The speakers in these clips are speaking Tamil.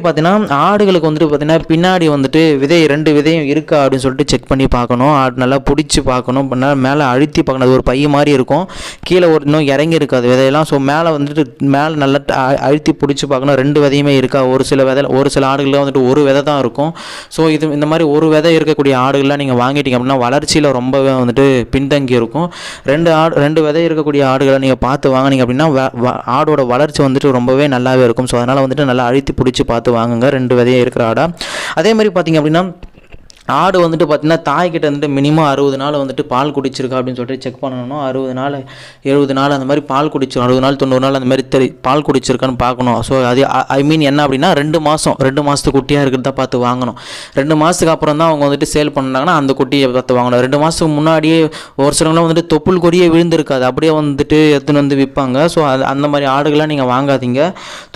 பார்த்தீங்கன்னா ஆடுகளுக்கு வந்துட்டு பார்த்தீங்கன்னா பின்னாடி வந்துட்டு விதை ரெண்டு விதையும் இருக்கா அப்படின்னு சொல்லிட்டு செக் பண்ணி பார்க்கணும். ஆடு நல்லா பிடிச்சி பார்க்கணும். பண்ணா மேலே அழுத்தி பார்க்கணும். அது ஒரு பை மாதிரி இருக்கும். கீழே ஒரு இன்னும் இறங்கி இருக்காது விதையெல்லாம். ஸோ மேலே வந்துட்டு மேலே நல்லா ட- அ- அழுத்தி பிடிச்சி பார்க்கணும். ரெண்டு விதையுமே இருக்கா? ஒரு சில விதை ஒரு சில ஆடுகளில் வந்துட்டு ஒரு விதை தான் இருக்கும். ஸோ இது இந்த மாதிரி ஒரு விதை இருக்கக்கூடிய ஆடுகள்லாம் நீங்கள் வாங்கிட்டீங்க அப்படின்னா வளர்ச்சியில் ரொம்பவே வந்துட்டு பின்தங்கி இருக்கும். ரெண்டு ஆடு ரெண்டு விதை இருக்கக்கூடிய ஆடுகளை நீங்கள் பார்த்து வாங்குனீங்க அப்படின்னா வ- வ- ஆடோட வளர்ச்சி வந்துட்டு ரொம்பவே நல்லாவே இருக்கும். ஸோ அதனால் வந்துட்டு நல்லா அழுத்தி பிடிச்சி பார்த்து வாங்குங்க ரெண்டு விதையாக இருக்கிற ஆடா. அதே மாதிரி பார்த்தீங்க அப்படின்னா ஆடு வந்துட்டு பார்த்தீங்கன்னா தாய்கிட்ட வந்துட்டு மினிமம் அறுபது நாள் வந்துட்டு பால் குடிச்சிருக்கா அப்படின்னு சொல்லிட்டு செக் பண்ணணும் அறுபது நாள் எழுபது நாள் அந்த மாதிரி பால் குடிச்சிரும். அறுபது நாள் தொண்ணூறு நாள் அந்த மாதிரி தெரி பால் குடிச்சிருக்கான்னு பார்க்கணும். ஸோ அது ஐ மீன் என்ன அப்படின்னா ரெண்டு மாதம் ரெண்டு மாதத்துக்கு குட்டியாக இருக்கிறதா பார்த்து வாங்கணும். ரெண்டு மாதத்துக்கு அப்புறம் தான் அவங்க வந்துட்டு சேல் பண்ணாங்கன்னா அந்த குட்டியை பார்த்து வாங்கணும். ரெண்டு மாதத்துக்கு முன்னாடியே ஒரு சிலவங்களாம் வந்துட்டு தொப்புள் கொடியே விழுந்திருக்காது. அப்படியே வந்துட்டு எடுத்துன்னு வந்து விற்பாங்க. ஸோ அது அந்த மாதிரி ஆடுகள்லாம் நீங்கள் வாங்காதீங்க.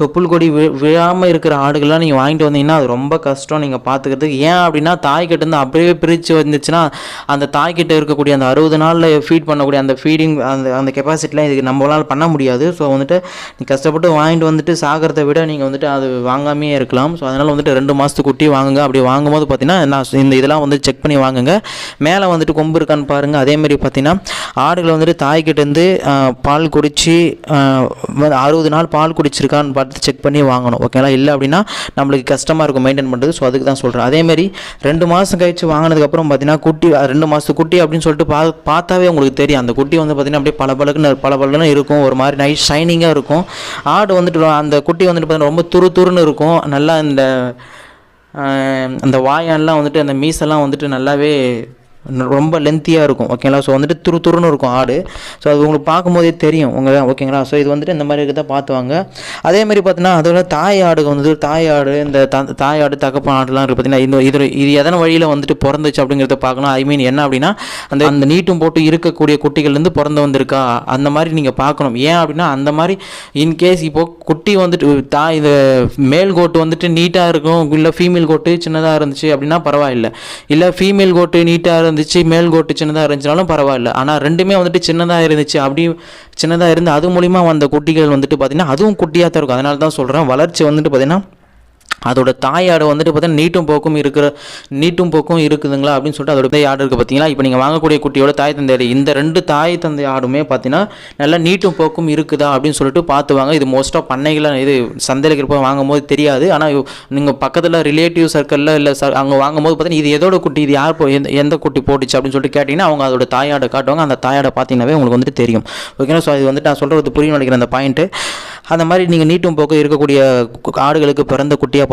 தொப்புள் கொடி வி விழாமல் இருக்கிற ஆடுகள்லாம் நீங்கள் வாங்கிட்டு வந்தீங்கன்னா அது ரொம்ப கஷ்டம். நீங்கள் பார்த்துக்கிறதுக்கு ஏன் அப்படின்னா தாய்கிட்ட இருந்து அப்படியே பிரித்து வந்துச்சுன்னா அந்த தாய்கிட்ட இருக்கக்கூடிய அந்த அறுபது நாளில் ஃபீட் பண்ணக்கூடிய அந்த ஃபீடிங் அந்த அந்த கெப்பாசிட்டிலாம் இதுக்கு நம்மளால் பண்ண முடியாது. ஸோ வந்துட்டு நீ கஷ்டப்பட்டு வாங்கிட்டு வந்துட்டு சாகிறத விட நீங்கள் வந்துட்டு அது வாங்காமே இருக்கலாம். ஸோ அதனால் வந்துட்டு ரெண்டு மாதத்துக்கு குட்டி வாங்குங்க. அப்படி வாங்கும்போது பார்த்தீங்கன்னா நான் இந்த இதெல்லாம் வந்து செக் பண்ணி வாங்குங்க. மேலே வந்துட்டு கொம்பு இருக்கான்னு பாருங்கள் அதேமாரி பார்த்தீங்கன்னா ஆடுகளை வந்துட்டு தாய்கிட்டேருந்து பால் குடித்து அறுபது நாள் பால் குடிச்சிருக்கான்னு பார்த்து செக் பண்ணி வாங்கணும். ஓகேங்களா? இல்லை அப்படின்னா நம்மளுக்கு கஷ்டமாக இருக்கும் மெயின்டைன் பண்ணுறது ஸோ அதுக்கு தான் சொல்கிறேன் அதேமாரி ரெண்டு மாதம் மாதம் கழிச்சு வாங்கினதுக்கப்புறம் பார்த்தீங்கன்னா குட்டி ரெண்டு மாதத்து குட்டி அப்படின்னு சொல்லிட்டு பா பார்த்தாவே உங்களுக்கு தெரியும். அந்த குட்டி வந்து பார்த்தீங்கன்னா அப்படியே பல பழகுன்னு பல பலன்னு இருக்கும். ஒரு மாதிரி நைஸ் ஷைனிங்காக இருக்கும். ஆடு வந்துட்டு அந்த குட்டி வந்துட்டு பார்த்தீங்கன்னா ரொம்ப துரு துருன்னு இருக்கும். நல்லா இந்த அந்த வாயான்லாம் வந்துட்டு அந்த மீசெல்லாம் வந்துட்டு நல்லாவே ரொம்ப லென்த்தியாக இருக்கும் ஓகேங்களா ஸோ வந்துட்டு துரு துருன்னு இருக்கும் ஆடு. ஸோ அது உங்களுக்கு பார்க்கும்போதே தெரியும் உங்கள் ஓகேங்களா ஸோ இது வந்துட்டு இந்த மாதிரி இருக்கிறத பார்த்துவாங்க. அதே மாதிரி பார்த்தீங்கன்னா அதோட தாய் ஆடு வந்து தாய் ஆடு இந்த தாய் ஆடு தகப்பன் ஆடுலாம் இருக்குது பார்த்தீங்கன்னா இந்த இது இது எதன வழியில் வந்துட்டு பிறந்துச்சு அப்படிங்கிறத பார்க்கணும் ஐ மீன் என்ன அப்படின்னா அந்த அந்த நீட்டும் போட்டு இருக்கக்கூடிய குட்டிகள்லேருந்து பிறந்து வந்திருக்கா? அந்த மாதிரி நீங்கள் பார்க்கணும். ஏன் அப்படின்னா அந்த மாதிரி இன்கேஸ் இப்போ குட்டி வந்துட்டு தாய் இது மேல் கோட்டு வந்துட்டு நீட்டாக இருக்கும் இல்லை ஃபீமேல் கோட்டு சின்னதாக இருந்துச்சு அப்படின்னா பரவாயில்லை. இல்லை ஃபீமேல் கோட்டு நீட்டாக இருந்துச்சு மேல் கோட்டு சின்னதாக இருந்துச்சுனாலும் பரவாயில்ல. ஆனால் ரெண்டுமே வந்துட்டு சின்னதாக இருந்துச்சு. அப்படி சின்னதாக இருந்து அது மூலிமா வந்த குட்டிகள் வந்துட்டு பார்த்திங்கன்னா அதுவும் குட்டியாக தான் இருக்கும். அதனால தான் சொல்கிறேன் வளர்ச்சி வந்துட்டு பார்த்திங்கன்னா அதோட தாயாடு வந்துட்டு பார்த்தீங்கன்னா நீட்டும் போக்கும் இருக்கிற நீட்டும் போக்கும் இருக்குதுங்களா அப்படின்னு சொல்லிட்டு அதோட ஆடு இருக்குது பார்த்தீங்களா? இப்போ நீங்கள் வாங்கக்கூடிய குட்டியோட தாய் தந்தை ஆடு இந்த ரெண்டு தாய் தந்தை ஆடுமே பார்த்தீங்கன்னா நல்லா நீட்டும் போக்கும் இருக்குதா அப்படின்னு சொல்லிட்டு பார்த்துவாங்க இது மோஸ்ட்டாக பண்ணைகளை இது சந்தையில் இருக்கிறப்ப வாங்கும்போது தெரியாது. ஆனால் நீங்கள் பக்கத்தில் ரிலேட்டிவ் சர்க்கிளில் இல்லை சார் அங்கே வாங்கும்போது பார்த்தீங்கன்னா இது எதோட குட்டி இது யார் போ எந்த எந்த குட்டி போட்டுச்சு அப்படின்னு சொல்லிட்டு கேட்டிங்கன்னா அவங்க அதோட தாயாடை காட்டுவாங்க. அந்த தாயாடை பார்த்தீங்கன்னாவே உங்களுக்கு வந்துட்டு தெரியும். ஓகேங்களா? ஸோ இது வந்துட்டு நான் சொல்கிறது புரியும் நினைக்கிறேன் அந்த பாயிண்ட்டு அந்த மாதிரி நீங்கள் நீட்டும் போக்கு இருக்கக்கூடிய ஆடுகளுக்கு பிறந்த குட்டியாக பார்த்து